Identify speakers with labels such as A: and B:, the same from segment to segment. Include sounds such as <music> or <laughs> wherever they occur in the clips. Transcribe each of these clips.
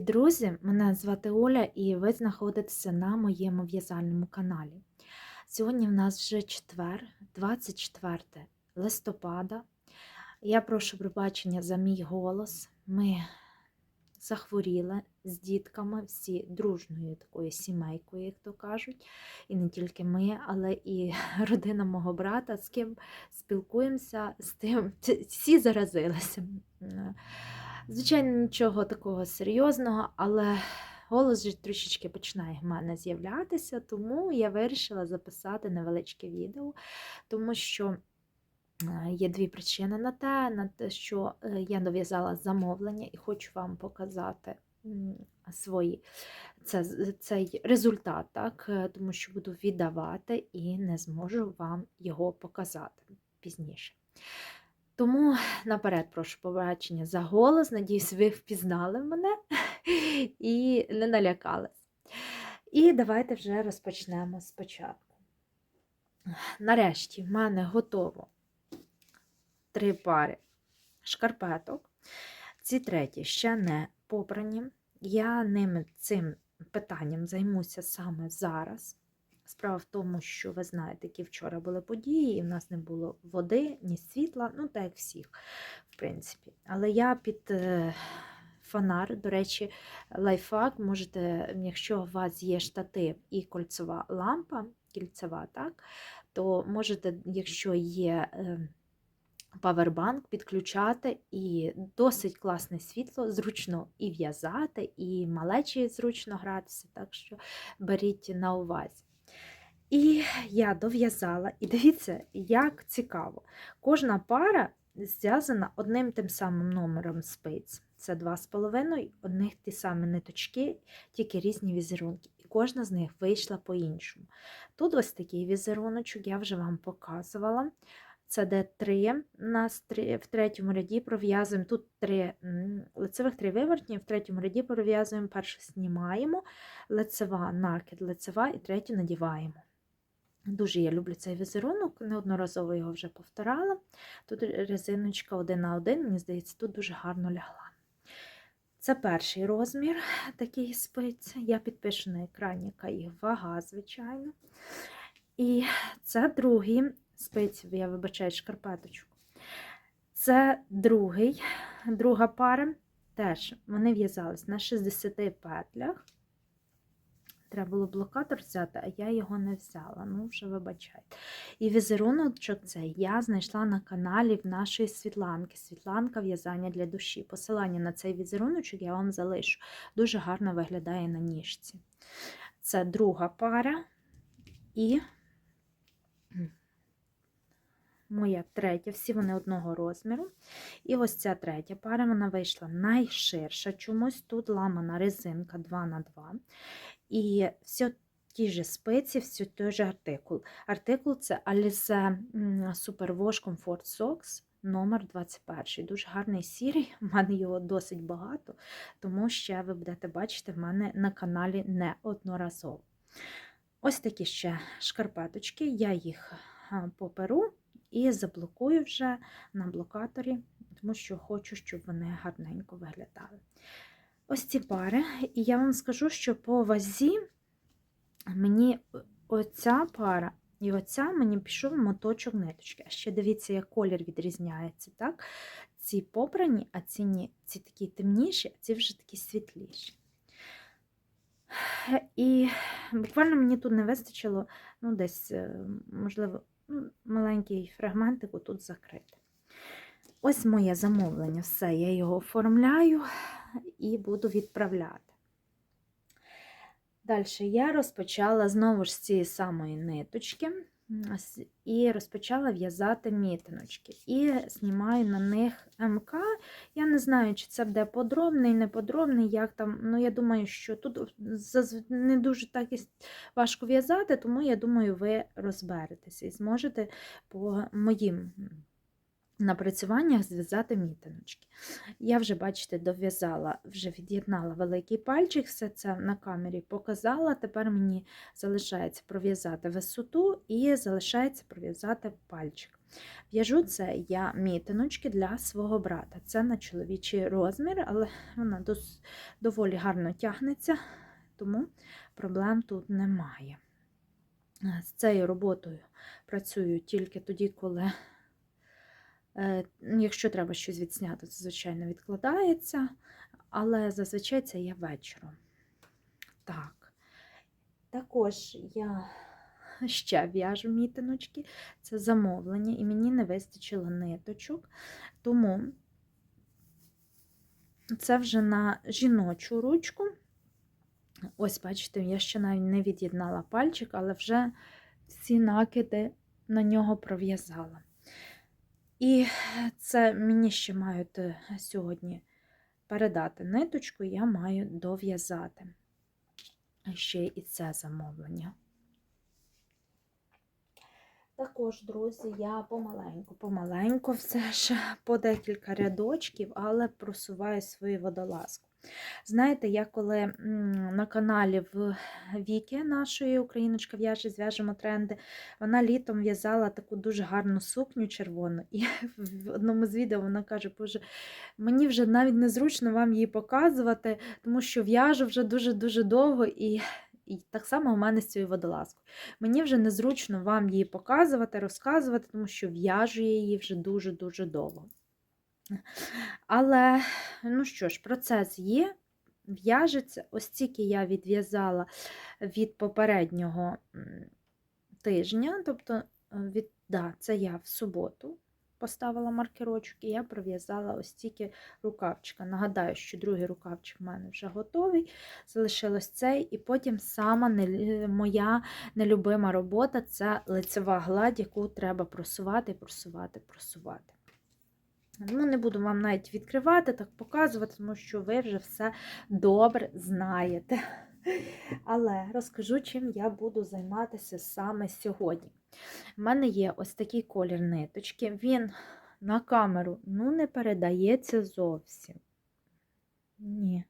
A: Привіт, друзі! Мене звати Оля, і ви знаходитеся на моєму в'язальному каналі. Сьогодні в нас вже четвер, 24 листопада. Я прошу пробачення за мій голос. Ми захворіли з дітками, всі дружною такою сімейкою, як то кажуть. І не тільки ми, але і <laughs> родина мого брата, з ким спілкуємося, з тим <laughs> всі заразилися. Звичайно, нічого такого серйозного, але голос вже трішечки починає в мене з'являтися, тому я вирішила записати невеличке відео, тому що е, є дві причини на те, на те, що е, я дов'язала замовлення і хочу вам показати свої, це, цей результат, так? е, тому що буду віддавати і не зможу вам його показати пізніше. Тому наперед прошу побачення за голос. Надіюсь, ви впізнали мене <laughs> і не налякались. І давайте вже розпочнемо спочатку. Нарешті в мене готово три пари шкарпеток. Ці треті ще не попрані. Я ними цим питанням займуся саме зараз. Справа в тому, що ви знаєте, які вчора були події, і в нас не було води, ні світла, ну так як всіх, в принципі. Але я під е, фонар, до речі, лайфхак, можете, якщо у вас є штатив і кольцова лампа, кільцева, так, то можете, якщо є. Е, павербанк підключати і досить класне світло, зручно і в'язати, і малечі зручно гратися, так що беріть на увазі. І я дов'язала, і дивіться, як цікаво. Кожна пара зв'язана одним тим самим номером спиць. Це 2,5, одних ті самі ниточки, тільки різні візерунки. І кожна з них вийшла по-іншому. Тут ось такий візеруночок, я вже вам показувала. Це де 3 у нас в третьому ряді пров'язуємо тут три лицевих три вивертні, в третьому ряді пров'язуємо, перше знімаємо, лицева, накид, лицева і третю надіваємо. Дуже я люблю цей візерунок, неодноразово його вже повторала. Тут резиночка один на один, мені здається, тут дуже гарно лягла. Це перший розмір <laughs> такий спиць. Я підпишу на екрані, яка їх вага, звичайно. І це другий спиць, я вибачаю шкарпеточку. Це другий, друга пара. Теж вони в'язались на 60 петлях. Треба було блокатор взяти, а я його не взяла. Ну, вже вибачайте. І візеруночок цей я знайшла на каналі в нашої Світланки. Світланка в'язання для душі. Посилання на цей візеруночок я вам залишу. Дуже гарно виглядає на ніжці. Це друга пара і моя третя, всі вони одного розміру. І ось ця третя пара вона вийшла найширша. Чомусь тут ламана резинка 2х2. І все ті ж спиці, все той же артикул. Артикул це Alize Superwash Comfort Socks номер 21 Дуже гарний сірий, <laughs> у мене його досить багато, тому ще ви будете бачити в мене на каналі неодноразово. Ось такі ще шкарпеточки, я їх поперу і заблокую вже на блокаторі, тому що хочу, щоб вони гарненько виглядали ось ці пари, і я вам скажу, що по вазі мені оця пара і оця мені пішов моточок ниточки. А ще дивіться, як колір відрізняється. так? Ці попрані, а ці ні, ці такі темніші, а ці вже такі світліші. І буквально мені тут не вистачило, ну, десь, е, можливо, ну, маленький фрагментик тут закрити. Ось моє замовлення, все, я його оформляю і буду відправляти. Далі я розпочала знову ж з цієї самої ниточки і розпочала в'язати мітиночки. І знімаю на них МК. Я не знаю, чи це буде подробний, неподробний, як там. Ну, я думаю, що тут не дуже так важко в'язати, тому я думаю, ви розберетеся і зможете по моїм напрацюваннях зв'язати мітиночки. Я вже, бачите, дов'язала, вже від'єднала великий пальчик, все це на камері показала. Тепер мені залишається пров'язати висоту і залишається пров'язати пальчик. В'яжу це я мітиночки для свого брата. Це на чоловічий розмір, але вона дос- доволі гарно тягнеться, тому проблем тут немає. З цією роботою працюю тільки тоді, коли, якщо треба щось відсняти, то, звичайно, відкладається, але зазвичай це є вечором. Так. Також я ще в'яжу мітиночки, це замовлення, і мені не вистачило ниточок, тому це вже на жіночу ручку. Ось, бачите, я ще навіть не від'єднала пальчик, але вже всі накиди на нього пров'язала. І це мені ще мають е, сьогодні передати ниточку, я маю дов'язати ще і це замовлення. Також, друзі, я помаленьку, помаленьку все ж по декілька рядочків, але просуваю свою водолазку. Знаєте, я коли на каналі в Віки нашої Україночка в'яже, зв'яжемо тренди, вона літом в'язала таку дуже гарну сукню червону. І <laughs> в одному з відео вона каже, боже, мені вже навіть незручно вам її показувати, тому що в'яжу вже дуже-дуже довго і. І так само у мене з цією водолазкою. Мені вже незручно вам її показувати, розказувати, тому що в'яжу я її вже дуже-дуже довго. Але, ну що ж, процес є, в'яжеться. Ось тільки я відв'язала від попереднього тижня, тобто, від, да, це я в суботу поставила маркерочок, і я пров'язала ось тільки рукавчика. Нагадаю, що другий рукавчик в мене вже готовий, залишилось цей, і потім сама не, моя нелюбима робота це лицева гладь, яку треба просувати, просувати, просувати. Ну, не буду вам навіть відкривати, так показувати, тому що ви вже все добре знаєте. Але розкажу, чим я буду займатися саме сьогодні. У мене є ось такий колір ниточки. Він на камеру ну, не передається зовсім. Ні.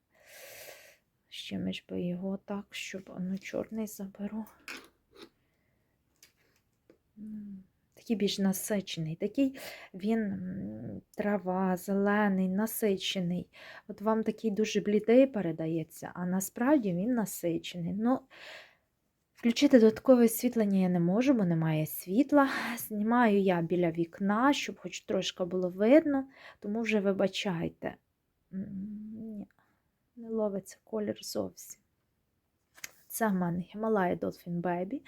A: Ще ми ж би його так, щоб ну, чорний заберу. Такий більш насичений, такий він трава, зелений, насичений. От вам такий дуже блідий передається, а насправді він насичений. Ну, Включити додаткове освітлення я не можу, бо немає світла. Знімаю я біля вікна, щоб хоч трошки було видно, тому вже вибачайте. Ні, не ловиться колір зовсім. Це в мене Himalaya Dolphin Baby.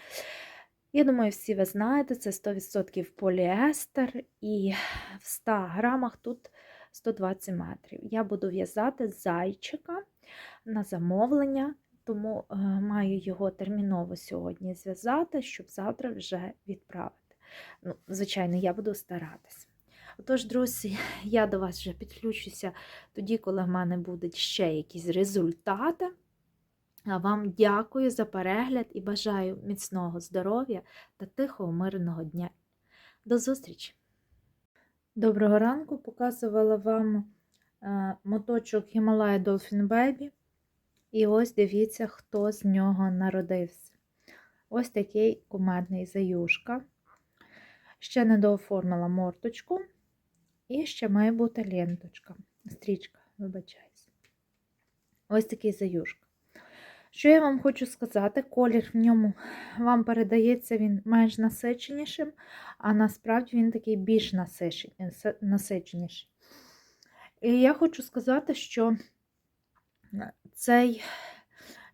A: Я думаю, всі ви знаєте, це 100% поліестер, і в 100 грамах тут 120 метрів. Я буду в'язати зайчика на замовлення, тому е, маю його терміново сьогодні зв'язати, щоб завтра вже відправити. Ну, Звичайно, я буду старатися. Отож, друзі, я до вас вже підключуся тоді, коли в мене будуть ще якісь результати. Вам дякую за перегляд і бажаю міцного здоров'я та тихого, мирного дня. До зустрічі! Доброго ранку! Показувала вам е, моточок Himalaya Dolphin Baby. І ось дивіться, хто з нього народився. Ось такий кумедний заюшка. Ще не дооформила морточку. І ще має бути ленточка. Стрічка, вибачаюсь. Ось такий заюшка. Що я вам хочу сказати, колір в ньому вам передається він менш насиченішим, а насправді він такий більш насиченіший. І я хочу сказати, що цей,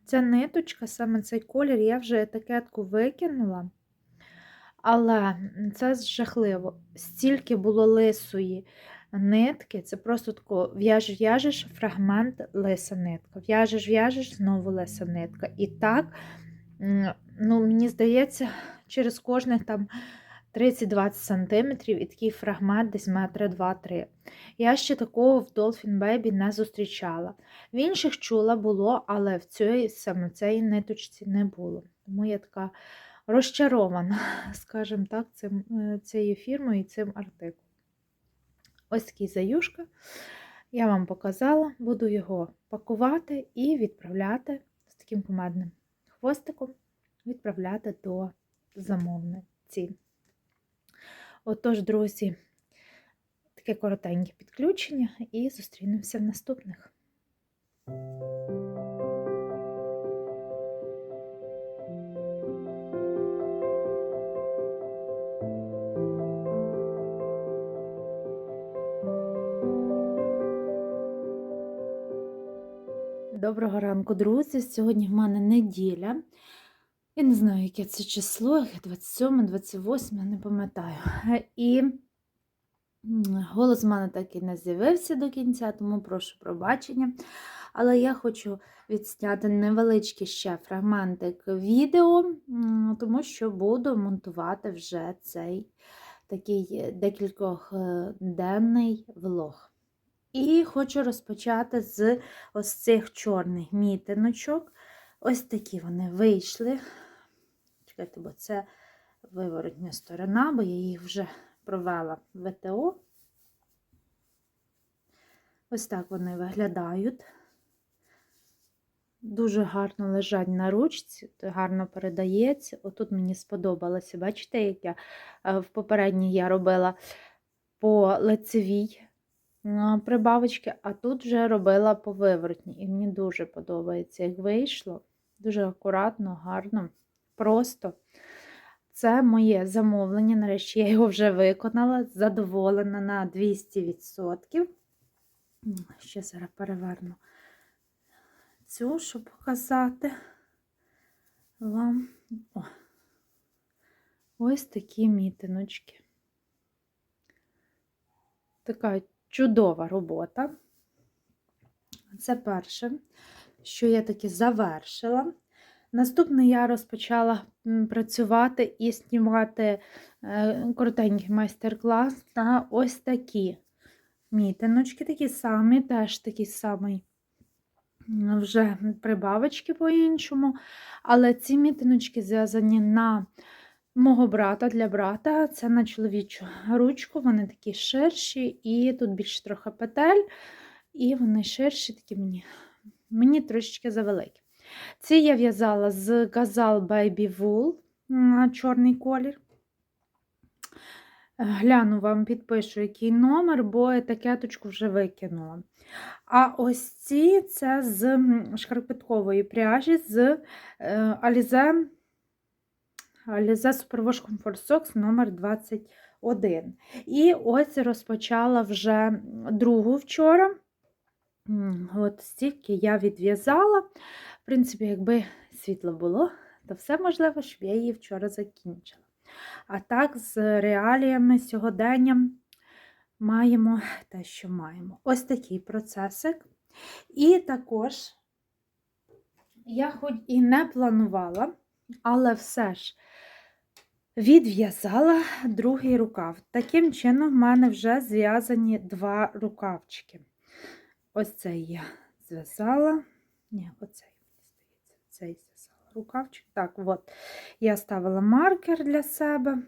A: ця ниточка, саме цей колір, я вже етикетку викинула, але це жахливо. Стільки було лисої нитки, це просто тако в'яжеш, в'яжеш фрагмент лиса нитка. В'яжеш, в'яжеш, знову лиса нитка. І так, ну, мені здається, через кожних там 30-20 см і такий фрагмент десь метра 2-3. Я ще такого в Dolphin Baby не зустрічала. В інших чула було, але в цій, саме цій ниточці не було. Тому я така розчарована, <laughs> скажімо так, цим, е, цією фірмою і цим артикулом. Ось такий заюшка. Я вам показала, буду його пакувати і відправляти з таким помадним хвостиком, відправляти до замовниці. Отож, друзі, таке коротеньке підключення і зустрінемося в наступних. Доброго ранку, друзі! Сьогодні в мене неділя. Я не знаю, яке це число, 27, 28, не пам'ятаю. І голос в мене так і не з'явився до кінця, тому прошу пробачення. Але я хочу відсняти невеличкий ще фрагментик відео, тому що буду монтувати вже цей такий декількох е, денний влог. І хочу розпочати з ось цих чорних мітиночок. Ось такі вони вийшли. Чекайте, бо це виворотня сторона, бо я їх вже провела в ВТО. Ось так вони виглядають. Дуже гарно лежать на ручці, гарно передається. Отут мені сподобалося. Бачите, як я е, в попередній я робила по лицевій прибавочки, а тут вже робила по виворотні. І мені дуже подобається, як вийшло. Дуже акуратно, гарно, просто. Це моє замовлення. Нарешті я його вже виконала, задоволена на 200%. Ще зараз переверну цю, щоб показати вам О, ось такі мітиночки. Така чудова робота. Це перше, що я таки завершила. Наступне я розпочала працювати і знімати е, коротенький майстер-клас на ось такі мітиночки, такі самі, теж такі самий вже прибавочки по-іншому. Але ці мітиночки зв'язані на мого брата для брата. Це на чоловічу ручку, вони такі ширші, і тут більше трохи петель, і вони ширші, такі мені мені трошечки завеликі. Ці я в'язала з Gazal Baby Wool на чорний колір. Гляну вам, підпишу, який номер, бо етикеточку вже викинула. А ось ці це з шкарпеткової пряжі з Alize Alize Superwash Comfort Socks номер 21. І ось розпочала вже другу вчора. От стільки я відв'язала. В принципі, якби світло було, то все можливо, щоб я її вчора закінчила. А так, з реаліями сьогодення маємо те, що маємо. Ось такий процесик. І також я хоч і не планувала, але все ж відв'язала другий рукав. Таким чином, в мене вже зв'язані два рукавчики. Ось цей я зв'язала. Ні, оцей, здається, цей зв'язала рукавчик. Так, от, я ставила маркер для себе.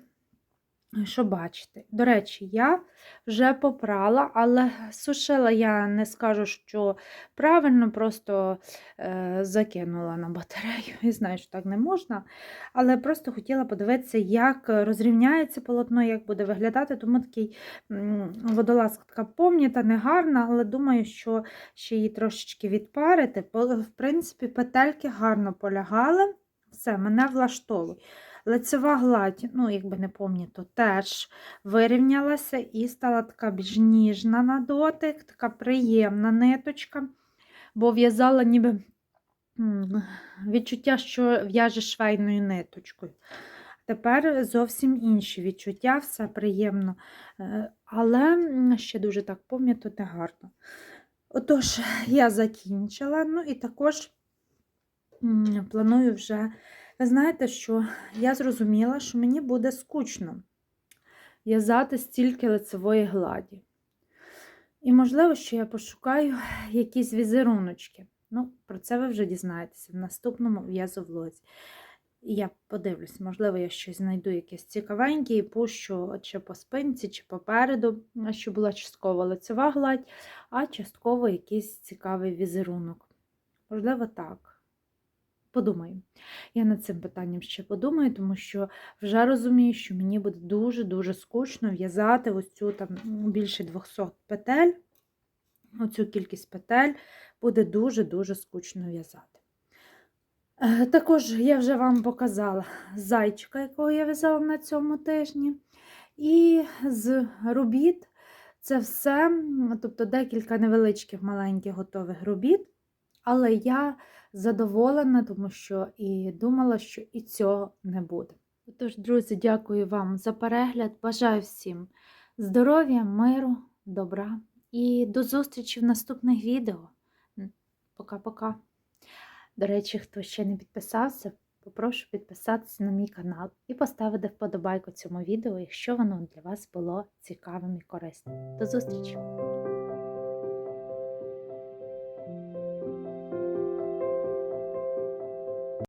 A: Що бачите? До речі, я вже попрала, але сушила я не скажу, що правильно, просто е, закинула на батарею. І знаю, що так не можна. Але просто хотіла подивитися, як розрівняється полотно, як буде виглядати. Тому такий водолазка така помніта, не гарна, але думаю, що ще її трошечки відпарити. В принципі, петельки гарно полягали. Все, мене влаштовує. Лицева гладь, ну, якби не пам'ятаю, теж вирівнялася і стала така більш ніжна на дотик, така приємна ниточка, бо в'язала ніби відчуття, що в'яже швейною ниточкою. Тепер зовсім інші відчуття, все приємно, е, але ще дуже так пам'ятаю, не гарно. Отож, я закінчила, ну і також планую вже ви знаєте, що я зрозуміла, що мені буде скучно в'язати стільки лицевої гладі. І, можливо, що я пошукаю якісь візеруночки. Ну, про це ви вже дізнаєтеся в наступному в'язовлозі. Я подивлюсь, можливо, я щось знайду якесь цікавеньке і пущу чи по спинці, чи попереду, щоб була частково лицева гладь, а частково якийсь цікавий візерунок. Можливо, так. Подумаю. Я над цим питанням ще подумаю, тому що вже розумію, що мені буде дуже-дуже скучно в'язати ось цю там більше 200 петель. Оцю кількість петель буде дуже-дуже скучно в'язати. Е, Також я вже вам показала зайчика, якого я в'язала на цьому тижні. І з робіт це все, тобто декілька невеличких маленьких готових робіт. Але я задоволена, тому що і думала, що і цього не буде. Тож, друзі, дякую вам за перегляд. Бажаю всім здоров'я, миру, добра і до зустрічі в наступних відео. Пока-пока. До речі, хто ще не підписався, попрошу підписатися на мій канал і поставити вподобайку цьому відео, якщо воно для вас було цікавим і корисним. До зустрічі!